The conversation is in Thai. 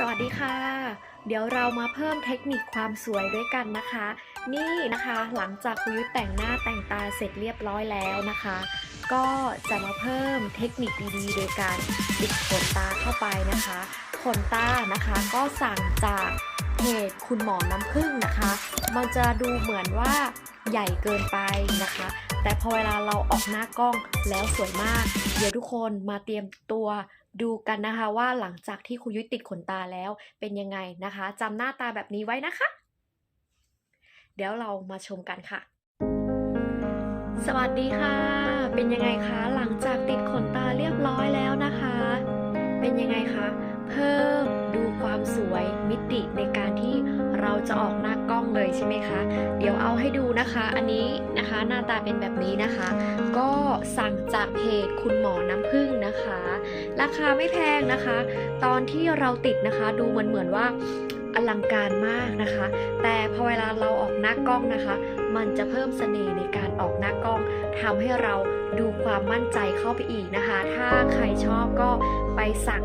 สวัสดีค่ะ เดี๋ยวเรามาเพิ่มเทคนิคความสวยด้วยกันนะคะ นี่นะคะหลังจากคุยแต่งหน้าแต่งตาเสร็จเรียบร้อยแล้วนะคะ ก็จะมาเพิ่มเทคนิคดีๆ โดยการติดขนตาเข้าไปนะคะขนตานะคะก็สั่งจากเพจคุณหมอน้ำผึ้งนะคะ มันจะดูเหมือนว่าใหญ่เกินไปนะคะ แต่พอเวลาเราออกหน้ากล้องแล้วสวยมาก เดี๋ยวทุกคนมาเตรียมตัว ดูกันนะคะว่าหลังจากที่คุณยุ้ยติดขนตาแล้วเป็นยังไงนะคะจำหน้าตาแบบนี้ไว้นะคะ เดี๋ยวเรามาชมกันค่ะ สวัสดีค่ะ เป็นยังไงคะ หลังจากติดขนตาเรียบร้อยแล้วนะคะ เป็นยังไงคะเพิ่มดูความสวยมิติในการที่เราจะออกหน้ากล้องเลยใช่ไหมคะ เดี๋ยวเอาให้ดูนะคะ อันนี้นะคะหน้าตาเป็นแบบนี้นะคะ ก็สั่งจากเพจคุณหมอน้ำ ราคาไม่แพงนะคะ ตอนที่เราติดนะคะ ดูเหมือนเหมือนว่าอลังการมากนะคะ แต่พอเวลาเราออกหน้ากล้องนะคะ มันจะเพิ่มเสน่ห์ในการออกหน้ากล้องทำให้เราดูความมั่นใจเข้าไปอีกนะคะ ถ้าใครชอบก็ไปสั่ง